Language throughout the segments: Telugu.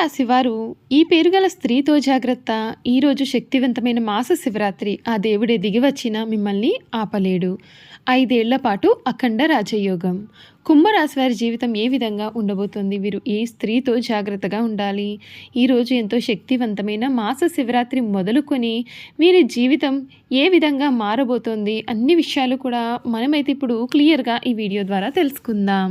రాశివారు ఈ పేరుగల స్త్రీతో జాగ్రత్త ఈరోజు శక్తివంతమైన మాస శివరాత్రి. ఆ దేవుడే దిగి వచ్చిన మిమ్మల్ని ఆపలేడు. ఐదేళ్ళ పాటు అఖండ రాజయోగం. కుంభరాశి వారి జీవితం ఏ విధంగా ఉండబోతోంది? వీరు ఏ స్త్రీతో జాగ్రత్తగా ఉండాలి? ఈరోజు ఎంతో శక్తివంతమైన మాస శివరాత్రి మొదలుకొని వీరి జీవితం ఏ విధంగా మారబోతోంది? అన్ని విషయాలు కూడా మనమైతే ఇప్పుడు క్లియర్గా ఈ వీడియో ద్వారా తెలుసుకుందాం.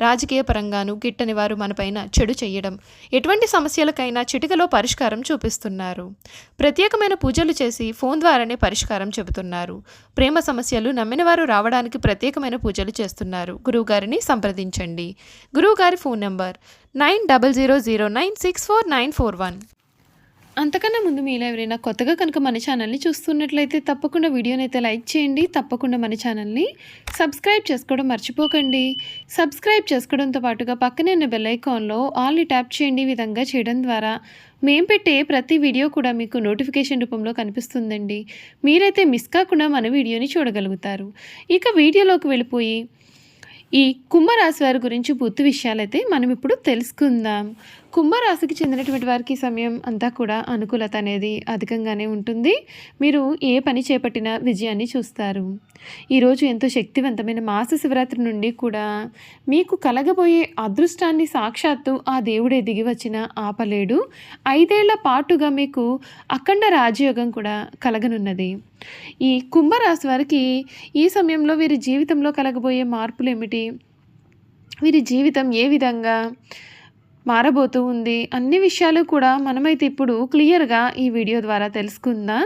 రాజకీయ పరంగానూ గిట్టని వారు మనపైన చెడు చేయడం ఎటువంటి సమస్యలకైనా చిటికలో పరిష్కారం చూపిస్తున్నారు. ప్రత్యేకమైన పూజలు చేసి ఫోన్ ద్వారానే పరిష్కారం చెబుతున్నారు. ప్రేమ సమస్యలు నమ్మిన వారు రావడానికి ప్రత్యేకమైన పూజలు చేస్తున్నారు. గురువుగారిని సంప్రదించండి. గురువుగారి phone number nine double zero zero nine six four nine four one. అంతకన్నా ముందు మీలో ఎవరైనా కొత్తగా కనుక మన ఛానల్ని చూస్తున్నట్లయితే తప్పకుండా వీడియోని అయితే లైక్ చేయండి తప్పకుండా మన ఛానల్ని సబ్స్క్రైబ్ చేసుకోవడం మర్చిపోకండి. సబ్స్క్రైబ్ చేసుకోవడంతో పాటుగా పక్కనే ఉన్న బెల్ ఐకాన్లో ఆల్ని ట్యాప్ చేయండి ఈ విధంగా చేయడం ద్వారా. మేం పెట్టే ప్రతి వీడియో కూడా మీకు నోటిఫికేషన్ రూపంలో కనిపిస్తుందండి. మీరైతే మిస్ కాకుండా మన వీడియోని చూడగలుగుతారు. ఇక వీడియోలోకి వెళ్ళిపోయి ఈ కుంభరాశి వారి గురించి పూర్తి విషయాలైతే మనం ఇప్పుడు తెలుసుకుందాం. కుంభరాశికి చెందినటువంటి వారికి సమయం అంతా కూడా అనుకూలత అనేది అధికంగానే ఉంటుంది. మీరు ఏ పని చేపట్టినా విజయాన్ని చూస్తారు. ఈరోజు ఎంతో శక్తివంతమైన మాస శివరాత్రి నుండి కూడా మీకు కలగబోయే అదృష్టాన్ని సాక్షాత్తు ఆ దేవుడే దిగి వచ్చిన ఆపలేడు. ఐదేళ్ళ పాటుగా మీకు అఖండ రాజయోగం కూడా కలగనున్నది. ఈ కుంభరాశి వారికి ఈ సమయంలో వీరి జీవితంలో కలగబోయే మార్పులు ఏమిటి? వీరి జీవితం ఏ విధంగా మారబోతూ ఉంది. అన్ని విషయాలు కూడా మనమైతే ఇప్పుడు క్లియర్గా ఈ వీడియో ద్వారా తెలుసుకుందాం.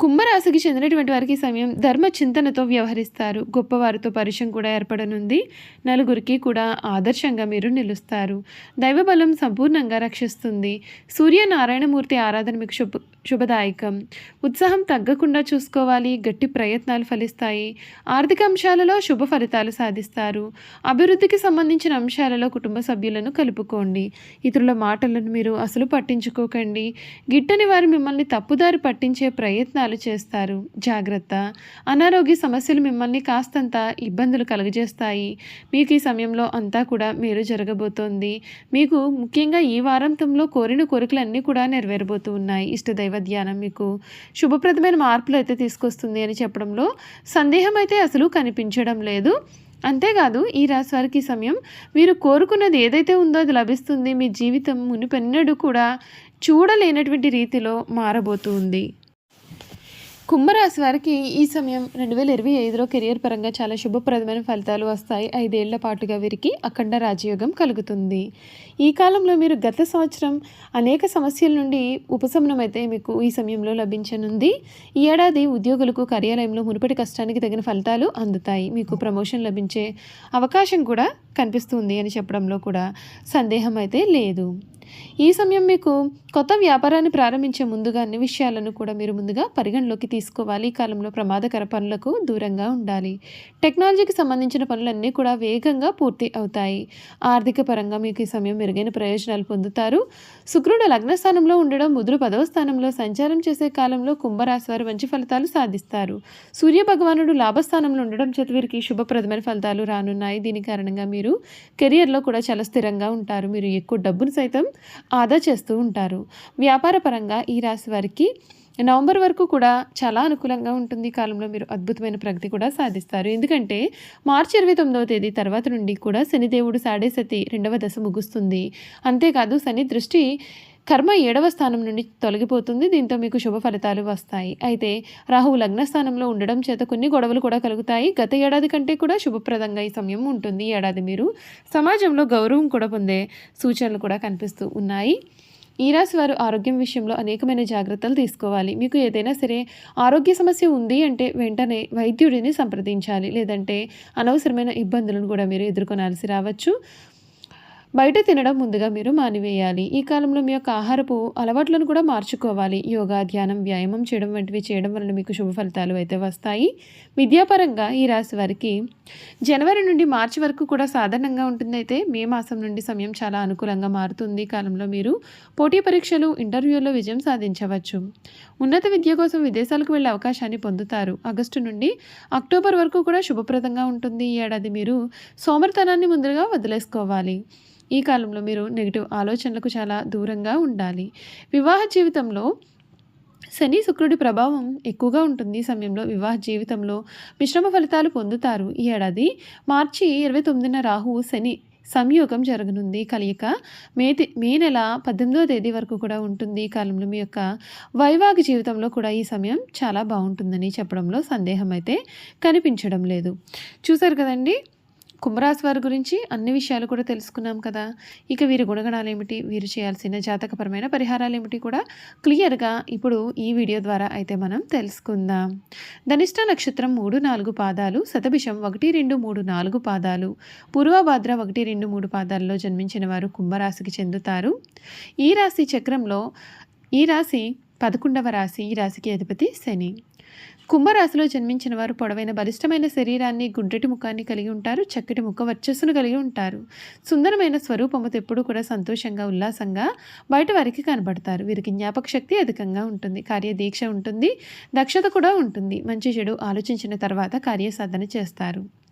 కుంభరాశికి చెందినటువంటి వారికి సమయం ధర్మ చింతనతో వ్యవహరిస్తారు. గొప్పవారితో పరిచయం కూడా ఏర్పడనుంది. నలుగురికి కూడా ఆదర్శంగా మీరు నిలుస్తారు. దైవబలం సంపూర్ణంగా రక్షిస్తుంది. సూర్యనారాయణమూర్తి ఆరాధన మీకు శుభ శుభదాయకం. ఉత్సాహం తగ్గకుండా చూసుకోవాలి. గట్టి ప్రయత్నాలు ఫలిస్తాయి. ఆర్థిక అంశాలలో శుభ ఫలితాలు సాధిస్తారు. అభివృద్ధికి సంబంధించిన అంశాలలో కుటుంబ సభ్యులను కలుపుకోండి. ఇతరుల మాటలను మీరు అసలు పట్టించుకోకండి. గిట్టని వారు మిమ్మల్ని తప్పుదారి పట్టించే ప్రయత్నాలు చేస్తారు. జాగ్రత్త. అనారోగ్య సమస్యలు మిమ్మల్ని కాస్తంత ఇబ్బందులు కలుగజేస్తాయి. మీకు ఈ సమయంలో అంతా కూడా మేలు జరగబోతోంది. మీకు ముఖ్యంగా ఈ వారాంతంలో కోరిన కోరికలన్నీ కూడా నెరవేరబోతూ ఉన్నాయి. ఇష్టదైవ ధ్యానం మీకు శుభప్రదమైన మార్పులు అయితే తీసుకొస్తుంది అని చెప్పడంలో సందేహం అయితే అసలు కనిపించడం లేదు. అంతేకాదు ఈ రాశి వారికి సమయం మీరు కోరుకున్నది ఏదైతే ఉందో అది లభిస్తుంది. మీ జీవితం మునిపెన్నడూ కూడా చూడలేనటువంటి రీతిలో మారబోతుంది కుంభరాశి వారికి ఈ సమయం రెండు వేల ఇరవై ఐదులో కెరియర్ పరంగా చాలా శుభప్రదమైన ఫలితాలు వస్తాయి. ఐదేళ్ళ పాటుగా వీరికి అఖండ రాజయోగం కలుగుతుంది. ఈ కాలంలో మీరు గత సంవత్సరం అనేక సమస్యల నుండి ఉపశమనం అయితే మీకు ఈ సమయంలో లభించనుంది. ఈ ఏడాది ఉద్యోగులకు కార్యాలయంలో మునుపటి కష్టానికి తగిన ఫలితాలు అందుతాయి. మీకు ప్రమోషన్ లభించే అవకాశం కూడా కనిపిస్తుంది అని చెప్పడంలో కూడా సందేహం అయితే లేదు. ఈ సమయం మీకు కొత్త వ్యాపారాన్ని ప్రారంభించే ముందుగా అన్ని విషయాలను కూడా మీరు ముందుగా పరిగణలోకి తీసుకోవాలి. ఈ కాలంలో ప్రమాదకర పనులకు దూరంగా ఉండాలి. టెక్నాలజీకి సంబంధించిన పనులన్నీ కూడా వేగంగా పూర్తి అవుతాయి. ఆర్థిక పరంగా మీకు ఈ సమయం మెరుగైన ప్రయోజనాలు పొందుతారు. శుక్రుడు లగ్న స్థానంలో ఉండడం బుధుడు పదవ స్థానంలో సంచారం చేసే కాలంలో కుంభరాశి వారు మంచి ఫలితాలు సాధిస్తారు. సూర్య భగవానుడు లాభస్థానంలో ఉండడం చేత వీరికి శుభప్రదమైన ఫలితాలు రానున్నాయి. దీని కారణంగా మీరు కెరియర్లో కూడా చాలా స్థిరంగా ఉంటారు. మీరు ఎక్కువ డబ్బును సైతం ఆదా చేస్తూ ఉంటారు. వ్యాపారపరంగా ఈ రాశి వారికి నవంబర్ వరకు కూడా చాలా అనుకూలంగా ఉంటుంది. కాలంలో మీరు అద్భుతమైన ప్రగతి కూడా సాధిస్తారు. ఎందుకంటే మార్చి ఇరవై తొమ్మిదవ తేదీ తర్వాత నుండి కూడా శనిదేవుడు సాడే సతి రెండవ దశ ముగుస్తుంది. అంతేకాదు శని దృష్టి కర్మ ఏడవ స్థానం నుండి తొలగిపోతుంది. దీంతో మీకు శుభ ఫలితాలు వస్తాయి. అయితే రాహువు లగ్న స్థానంలో ఉండడం చేత కొన్ని గొడవలు కూడా కలుగుతాయి. గత ఏడాది కంటే కూడా శుభప్రదంగా ఈ సమయం ఉంటుంది. ఈ ఏడాది మీరు సమాజంలో గౌరవం కూడా పొందే సూచనలు కూడా కనిపిస్తూ ఉన్నాయి. ఈ రాశి వారు ఆరోగ్యం విషయంలో అనేకమైన జాగ్రత్తలు తీసుకోవాలి. మీకు ఏదైనా సరే ఆరోగ్య సమస్య ఉంది అంటే వెంటనే వైద్యుడిని సంప్రదించాలి. లేదంటే అనవసరమైన ఇబ్బందులను కూడా మీరు ఎదుర్కొనాల్సి రావచ్చు. బయట తినడం ముందుగా మీరు మానివేయాలి. ఈ కాలంలో మీ యొక్క ఆహారపు అలవాట్లను కూడా మార్చుకోవాలి. యోగా ధ్యానం వ్యాయామం చేయడం వంటివి చేయడం వలన మీకు శుభ ఫలితాలు అయితే వస్తాయి. విద్యాపరంగా ఈ రాశి వారికి జనవరి నుండి మార్చి వరకు కూడా సాధారణంగా ఉంటుంది. అయితే మే మాసం నుండి సమయం చాలా అనుకూలంగా మారుతుంది. ఈ కాలంలో మీరు పోటీ పరీక్షలు ఇంటర్వ్యూల్లో విజయం సాధించవచ్చు. ఉన్నత విద్య కోసం విదేశాలకు వెళ్ళే అవకాశాన్ని పొందుతారు. ఆగస్టు నుండి అక్టోబర్ వరకు కూడా శుభప్రదంగా ఉంటుంది. ఈ ఏడాది మీరు సోమరితనాన్ని ముందుగా వదిలేసుకోవాలి. ఈ కాలంలో మీరు నెగిటివ్ ఆలోచనలకు చాలా దూరంగా ఉండాలి. వివాహ జీవితంలో శని శుక్రుడి ప్రభావం ఎక్కువగా ఉంటుంది ఈ సమయంలో. వివాహ జీవితంలో మిశ్రమ ఫలితాలు పొందుతారు. ఈ ఏడాది మార్చి ఇరవై తొమ్మిదిన రాహు శని సంయోగం జరగనుంది. కలియక మే మే నెల పద్దెనిమిదవ తేదీ వరకు కూడా ఉంటుంది ఈ కాలంలో. మీ యొక్క వైవాహిక జీవితంలో కూడా ఈ సమయం చాలా బాగుంటుందని చెప్పడంలో సందేహం అయితే కనిపించడం లేదు. చూసారు కదండి? కుంభరాశి వారి గురించి అన్ని విషయాలు కూడా తెలుసుకున్నాం కదా. ఇక వీరి గుణగణాలు ఏమిటి? వీరు చేయాల్సిన జాతకపరమైన పరిహారాలు ఏమిటి కూడా క్లియర్గా ఇప్పుడు ఈ వీడియో ద్వారా అయితే మనం తెలుసుకుందాం. ధనిష్ట నక్షత్రం మూడు నాలుగు పాదాలు శతభిషం ఒకటి రెండు మూడు నాలుగు పాదాలు పూర్వభాద్ర ఒకటి రెండు మూడు పాదాల్లో జన్మించిన వారు కుంభరాశికి చెందుతారు. ఈ రాశి చక్రంలో ఈ రాశి పదకొండవ రాశి ఈ రాశికి అధిపతి శని. కుంభరాశిలో జన్మించిన వారు పొడవైన బలిష్టమైన శరీరాన్ని గుండ్రటి ముఖాన్ని కలిగి ఉంటారు చక్కటి ముఖ వర్చస్సును కలిగి ఉంటారు. సుందరమైన స్వరూపముతో ఎప్పుడూ కూడా సంతోషంగా ఉల్లాసంగా బయట వారికి కనబడతారు. వీరికి జ్ఞాపక శక్తి అధికంగా ఉంటుంది. కార్యదీక్ష ఉంటుంది. దక్షత కూడా ఉంటుంది. మంచి చెడు ఆలోచించిన తర్వాత కార్యసాధన చేస్తారు.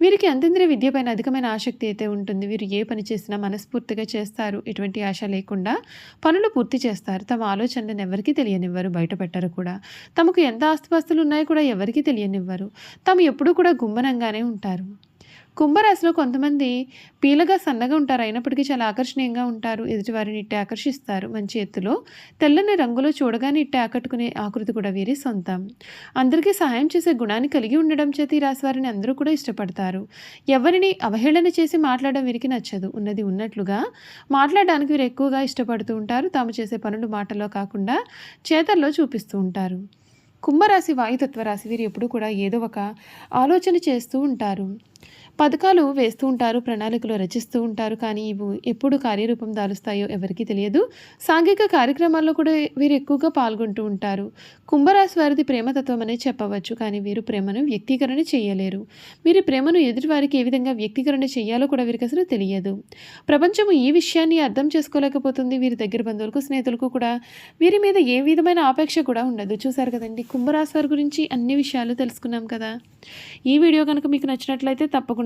వీరికి అంతేంద్రియ విద్యపైన అధికమైన ఆసక్తి అయితే ఉంటుంది. వీరు ఏ పని చేసినా మనస్ఫూర్తిగా చేస్తారు. ఎటువంటి ఆశ లేకుండా పనులు పూర్తి చేస్తారు. తమ ఆలోచనలను ఎవరికీ తెలియనివ్వరు. బయట పెట్టరు కూడా. తమకు ఎంత ఆస్తిపాస్తులు ఉన్నాయో కూడా ఎవరికీ తెలియనివ్వరు. తాము ఎప్పుడూ కూడా గుమ్మనంగానే ఉంటారు. కుంభరాశిలో కొంతమంది పీలగా సన్నగా ఉంటారు. అయినప్పటికీ చాలా ఆకర్షణీయంగా ఉంటారు. ఎదుటివారిని ఇట్టే ఆకర్షిస్తారు. మంచి ఎత్తులో తెల్లని రంగులో చూడగానే ఇట్టే ఆకట్టుకునే ఆకృతి కూడా వీరి సొంతం. అందరికీ సహాయం చేసే గుణాన్ని కలిగి ఉండడం చేత ఈ రాశి వారిని అందరూ కూడా ఇష్టపడతారు. ఎవరిని అవహేళన చేసి మాట్లాడడం వీరికి నచ్చదు. ఉన్నది ఉన్నట్లుగా మాట్లాడడానికి వీరు ఎక్కువగా ఇష్టపడుతూ ఉంటారు. తాము చేసే పనులు మాటల్లో కాకుండా చేతల్లో చూపిస్తూ ఉంటారు. కుంభరాశి వాయుతత్వ రాశి వీరు ఎప్పుడూ కూడా ఏదో ఒక ఆలోచన చేస్తూ ఉంటారు. పథకాలు వేస్తూ ఉంటారు ప్రణాళికలు రచిస్తూ ఉంటారు కానీ ఇవి ఎప్పుడు కార్యరూపం దాలుస్తాయో ఎవరికీ తెలియదు. సాంఘిక కార్యక్రమాల్లో కూడా వీరు ఎక్కువగా పాల్గొంటూ ఉంటారు. కుంభరాశి వారిది ప్రేమతత్వం అనే చెప్పవచ్చు కానీ వీరు ప్రేమను వ్యక్తీకరణ చేయలేరు. వీరి ప్రేమను ఎదుటివారికి ఏ విధంగా వ్యక్తీకరణ చేయాలో కూడా వీరికి అసలు తెలియదు. ప్రపంచము ఈ విషయాన్ని అర్థం చేసుకోలేకపోతుంది. వీరి దగ్గర బంధువులకు స్నేహితులకు కూడా వీరి మీద ఏ విధమైన ఆపేక్ష కూడా ఉండదు. చూసారు కదండి కుంభరాశి వారి గురించి అన్ని విషయాలు తెలుసుకున్నాం కదా. ఈ వీడియో కనుక మీకు నచ్చినట్లయితే తప్పకుండా